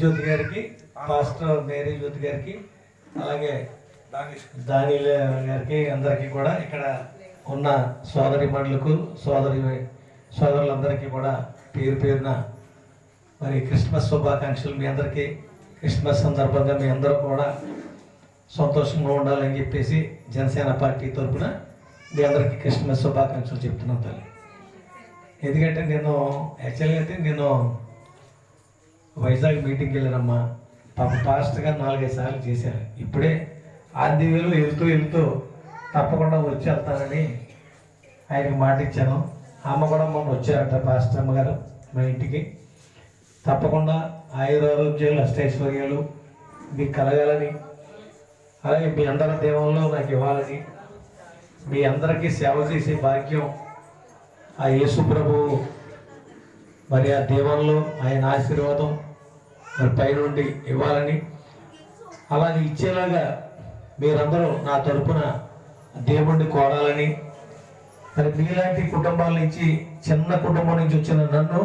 జ్యోతి గారికి pastor Mary జ్యోతి గారికి అలాగే దానిల గారికి అందరికీ కూడా ఇక్కడ ఉన్న సోదరి మండలకు సోదరి సోదరులందరికీ కూడా పేరు పేరున మరి క్రిస్మస్ శుభాకాంక్షలు మీ అందరికీ. క్రిస్మస్ సందర్భంగా మీ అందరూ కూడా సంతోషంగా ఉండాలని చెప్పేసి జనసేన పార్టీ తరఫున మీ అందరికీ క్రిస్మస్ శుభాకాంక్షలు చెప్తున్నాను తల్లి. ఎందుకంటే నేను యాక్చువల్గా అయితే నేను వైజాగ్ మీటింగ్కి వెళ్ళానమ్మా. పాప పాస్ట్గా నాలుగైదు సార్లు చేశారు. ఇప్పుడే ఆదివేలు వెళ్తూ వెళ్తూ తప్పకుండా వచ్చి వెళ్తానని ఆయనకి మాట ఇచ్చాను అమ్మ కూడా మొన్న వచ్చారట పాస్టర్ అమ్మగారు మా ఇంటికి. తప్పకుండా ఆయుర ఆరోగ్యాలు అష్టైశ్వర్యాలు మీకు కలగాలని అలాగే మీ అందరి దేవంలో నాకు ఇవ్వాలని మీ అందరికీ సేవ చేసే భాగ్యం ఆ యేసు ప్రభువు మరి ఆ దేవంలో ఆయన ఆశీర్వాదం మరి పైనుండి ఇవ్వాలని అలాగే ఇచ్చేలాగా మీరందరూ నా తరపున దేవుణ్ణి కోరాలని మరి మీలాంటి కుటుంబాల నుంచి చిన్న కుటుంబం నుంచి వచ్చిన నన్ను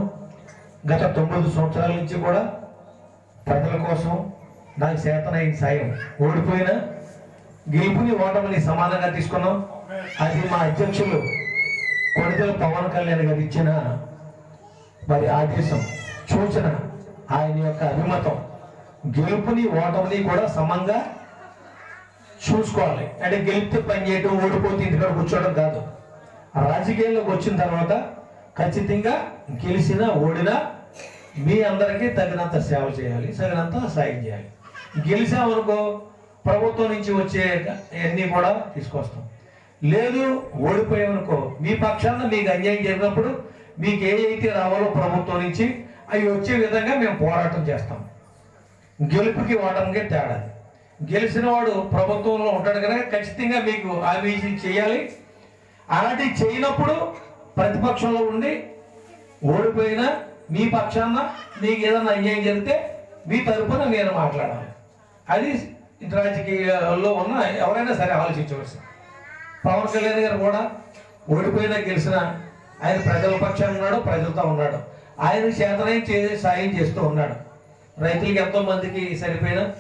గత తొమ్మిది సంవత్సరాల నుంచి కూడా ప్రజల కోసం నాకు చేతనైన సాయం ఓడిపోయినా గెలుపుని ఓటమిని సమానంగా తీసుకున్నాం. అది మా అధ్యక్షులు కొడిదల పవన్ కళ్యాణ్ గారు ఇచ్చిన మరి ఆదేశం సూచన. ఆయన యొక్క అభిమతం గెలుపుని ఓటమిని కూడా సమంగా చూసుకోవాలి. అంటే గెలిపితే పని చేయటం ఓడిపోతే ఇంటికాడ కూర్చోవడం కాదు. రాజకీయాల్లోకి వచ్చిన తర్వాత ఖచ్చితంగా గెలిచినా ఓడినా మీ అందరికీ తగినంత సేవ చేయాలి తగినంత సాయం చేయాలి. గెలిచామనుకో ప్రభుత్వం నుంచి వచ్చే అన్నీ కూడా తీసుకొస్తాం. లేదు ఓడిపోయామనుకో మీ పక్షాన మీకు అన్యాయం జరిగినప్పుడు మీకు ఏ అయితే రావాలో ప్రభుత్వం నుంచి అవి వచ్చే విధంగా మేము పోరాటం చేస్తాం. గెలుపుకి ఓటమికి తేడా. గెలిచిన వాడు ప్రభుత్వంలో ఉంటాడు కనుక ఖచ్చితంగా మీకు హామీ చేయాలి. అలాంటి చేయనప్పుడు ప్రతిపక్షంలో ఉండి ఓడిపోయినా మీ పక్షాన మీకు ఏదైనా అన్యాయం జరిగితే మీ తరపున నేను మాట్లాడాలి. అది రాజకీయాల్లో ఉన్న ఎవరైనా సరే ఆలోచించవలసి పవన్ కళ్యాణ్ గారు కూడా ఓడిపోయినా గెలిచిన ఆయన ప్రజల పక్షాన ఉన్నాడు ప్రజలతో ఉన్నాడు. ఆయన చేతనై చేసే సాయం చేస్తూ ఉన్నాడు. రైతులకి ఎంతో మందికి సరిపోయినా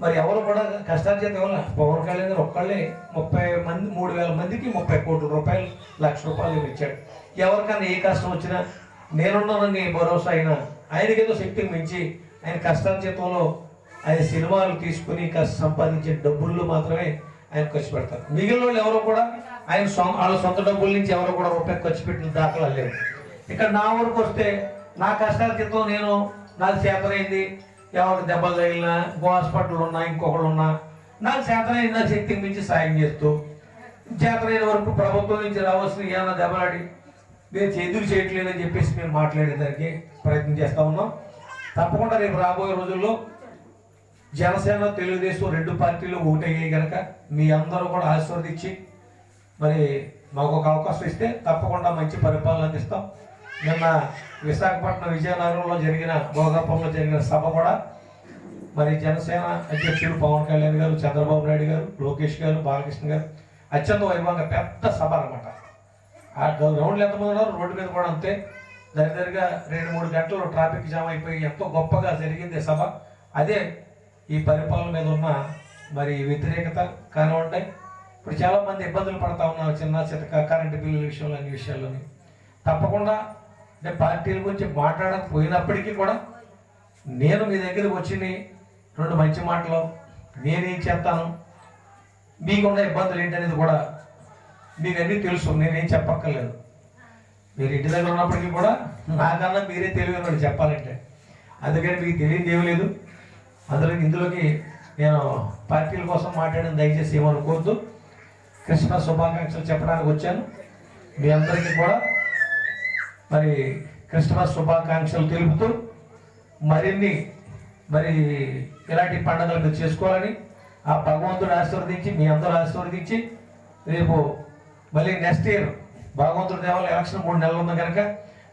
మరి ఎవరు కూడా కష్టాలు చేత పవన్ కళ్యాణ్ గారు ఒక్కళ్ళే ముప్పై మంది మూడు వేల మందికి ముప్పై కోట్ల రూపాయలు లక్ష రూపాయలు ఇచ్చాడు. ఎవరికన్నా ఏ కష్టం వచ్చినా నేనున్నానని భరోసా అయినా ఆయనకి శక్తికి మించి ఆయన కష్టాల చేతంలో ఆయన సినిమాలు తీసుకుని కష్ట సంపాదించే డబ్బుల్లో మాత్రమే ఆయన ఖర్చు పెడతారు. మిగిలిన వాళ్ళు ఎవరు కూడా ఆయన సొంత వాళ్ళ సొంత డబ్బుల నుంచి ఎవరు కూడా రూపాయి ఖర్చు పెట్టిన దాఖలా లేవు. ఇక్కడ నా ఊరికి వస్తే నా కష్టాల క్రితం నేను నాకు చేతనైంది. ఎవరికి దెబ్బలు తగిలినా హాస్పిటల్ ఉన్నా ఇంకొకళ్ళు ఉన్నా నాకు చేతనైంది నా శక్తికి మించి సాయం చేస్తూ. చేతనైన వరకు ప్రభుత్వం నుంచి రావాల్సిన ఏమైనా దెబ్బలాడి నేను ఎదురు చేయట్లేదని చెప్పేసి మేము మాట్లాడేదానికి ప్రయత్నం చేస్తూ ఉన్నాం. తప్పకుండా రేపు రాబోయే రోజుల్లో జనసేన తెలుగుదేశం రెండు పార్టీలు ఒకటయ్యాయి కనుక మీ అందరూ కూడా ఆశీర్వదించి మరి మాకు ఒక అవకాశం ఇస్తే తప్పకుండా మంచి పరిపాలన అందిస్తాం. నిన్న విశాఖపట్నం విజయనగరంలో జరిగిన భోగాపంలో జరిగిన సభ కూడా మరి జనసేన అధ్యక్షుడు పవన్ కళ్యాణ్ గారు చంద్రబాబు నాయుడు గారు లోకేష్ గారు బాలకృష్ణ గారు అత్యంత వైభవంగా పెద్ద సభ అనమాట ఆ గ్రౌండ్లు ఎంతమంది ఉన్నారు? రోడ్డు మీద కూడా అంతే. దగ్గరగా రెండు మూడు గంటలు ట్రాఫిక్ జామ్ అయిపోయి ఎంతో గొప్పగా జరిగింది సభ. అదే ఈ పరిపాలన మీద ఉన్న మరి వ్యతిరేకత కానివ్వండి. ఇప్పుడు చాలా మంది ఇబ్బందులు పడతా ఉన్నారు చిన్న చితక కరెంటు బిల్లుల విషయంలో అన్ని విషయాల్లోని. తప్పకుండా అంటే పార్టీల గురించి మాట్లాడకపోయినప్పటికీ కూడా నేను మీ దగ్గరకు వచ్చి రెండు మంచి మాటలు నేనేం చేస్తాను. మీకున్న ఇబ్బందులు ఏంటనేది కూడా మీకు అన్నీ తెలుసు నేనేం చెప్పక్కర్లేదు. మీరు ఇంటి దగ్గర ఉన్నప్పటికీ కూడా నాకన్నా మీరే తెలియని చెప్పాలంటే. అందుకని మీకు తెలియదు ఏమీ లేదు. అందులో ఇందులోకి నేను పార్టీల కోసం మాట్లాడిన దయచేసి ఏమనుకోవద్దు. క్రిస్మస్ శుభాకాంక్షలు చెప్పడానికి వచ్చాను. మీ అందరికీ కూడా మరి క్రిస్మస్ శుభాకాంక్షలు తెలుపుతూ మరిన్ని మరి ఇలాంటి పండుగలు మీరు చేసుకోవాలని ఆ భగవంతుడు ఆశీర్వదించి మీ అందరూ ఆశీర్వదించి రేపు మళ్ళీ నెక్స్ట్ ఇయర్ భగవంతుడి దేవాల ఎలక్షన్ మూడు నెలలు ఉంది కనుక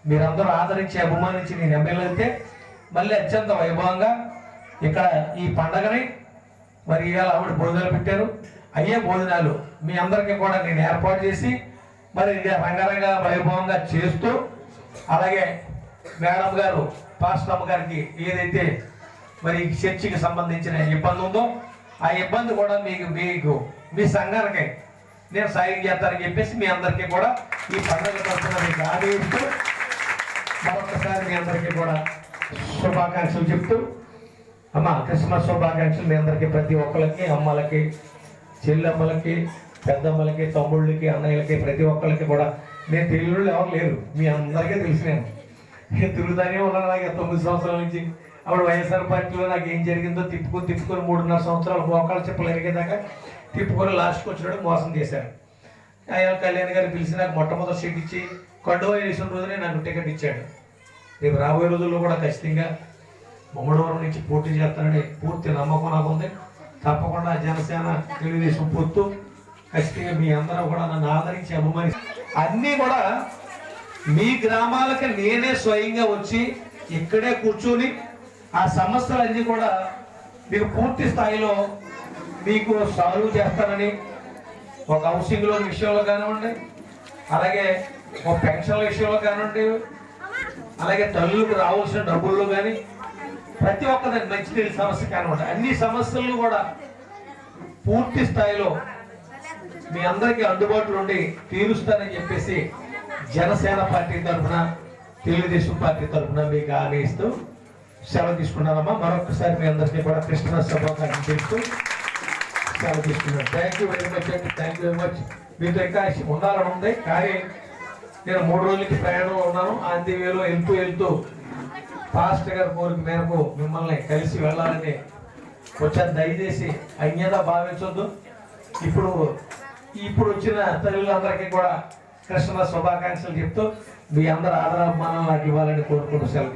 మీరందరూ ఆదరించి అభిమానించి నేను ఎమ్మెల్యే అయితే మళ్ళీ అత్యంత వైభవంగా ఇక్కడ ఈ పండగని మరి ఇవాళ ఆవిడ భోజనాలు పెట్టారు. అయ్యే భోజనాలు మీ అందరికీ కూడా నేను ఏర్పాటు చేసి మరి ఇది రంగరంగ వైభవంగా చేస్తూ అలాగే మేడం గారు పాస్టర్ గారికి ఏదైతే మరి చర్చికి సంబంధించిన ఇబ్బంది ఉందో ఆ ఇబ్బంది కూడా మీకు మీకు మీ సంఘానికి నేను సాయం చేస్తానని చెప్పేసి మీ అందరికీ కూడా ఈ పండుగ తరఫున మీకు ఆదేశిస్తూ మరొకసారి మీ అందరికీ కూడా శుభాకాంక్షలు చెప్తూ అమ్మ క్రిస్మస్ శుభాకాంక్షలు మీ అందరికీ ప్రతి ఒక్కరికి అమ్మలకి చెల్లెమ్మలకి పెద్దమ్మలకి తమ్ముళ్ళకి అన్నయ్యలకి ప్రతి ఒక్కరికి కూడా నేను తెలియని ఎవరు లేరు. మీ అందరికీ తెలిసి నేను. తిరుగుతానే ఉన్నాను నాకు తొమ్మిది సంవత్సరాల నుంచి. అప్పుడు వైఎస్ఆర్ పార్టీలో నాకు ఏం జరిగిందో తిప్పుకొని తిప్పుకొని మూడున్నర సంవత్సరాలు మోకాలు చెప్పలు ఎరిగేదాకా తిప్పుకొని లాస్ట్కి వచ్చినాడు మోసం చేశారు. ఆయన కళ్యాణ్ గారు పిలిచి నాకు మొట్టమొదటి సీట్ ఇచ్చి కండువా వేసిన రోజునే నాకు టికెట్ ఇచ్చాడు. రేపు రాబోయే రోజుల్లో కూడా ఖచ్చితంగా ముమ్మడివరం నుంచి పోటీ చేస్తానని పూర్తి నమ్మకం నాకు ఉంది. తప్పకుండా జనసేన తెలుగుదేశం పొత్తు. ఖచ్చితంగా మీ అందరూ కూడా నన్ను ఆదరించి అభిమానిస్తారు అన్నీ కూడా మీ గ్రామాలకి నేనే స్వయంగా వచ్చి ఇక్కడే కూర్చొని ఆ సమస్యలన్నీ కూడా మీకు పూర్తి స్థాయిలో మీకు సాల్వ్ చేస్తానని ఒక హౌసింగ్ లోన్ విషయంలో కానివ్వండి అలాగే ఒక పెన్షన్ల విషయంలో కానివ్వండి అలాగే తల్లులకు రావాల్సిన డబ్బుల్లో కానీ ప్రతి ఒక్కదాన్ని మంచినీళ్ళ సమస్య కానివ్వండి అన్ని సమస్యలను కూడా పూర్తి స్థాయిలో మీ అందరికీ అందుబాటులో ఉండి తీరుస్తానని చెప్పేసి జనసేన పార్టీ తరఫున తెలుగుదేశం పార్టీ తరఫున మీకు హామీ ఇస్తూ సెలవు తీసుకున్నానమ్మా. మరొకసారి మీ అందరికీ కూడా క్రిస్మస్ శుభాకాంక్షలు చేస్తూ సెలవు తీసుకున్నాను. థ్యాంక్ యూ వెరీ మచ్ అండి. థ్యాంక్ యూ వెరీ మచ్ మీతో ఇంకా ఉండాలని ఉంది. కానీ నేను మూడు రోజులకి ప్రయాణం ఉన్నాను. అందివేలో వెళ్తూ వెళ్తూ ఫాస్ట్ గారి కోరిక మేరకు మిమ్మల్ని కలిసి వెళ్ళాలని వచ్చాను. దయచేసి అన్యత భావించొద్దు. ఇప్పుడు ఇప్పుడు వచ్చిన తల్లులందరికీ కూడా క్రిస్మస్ శుభాకాంక్షలు చెప్తూ మీ అందరు ఆదరాభిమానం నాకు ఇవ్వాలని కోరుకుంటూ సెలవు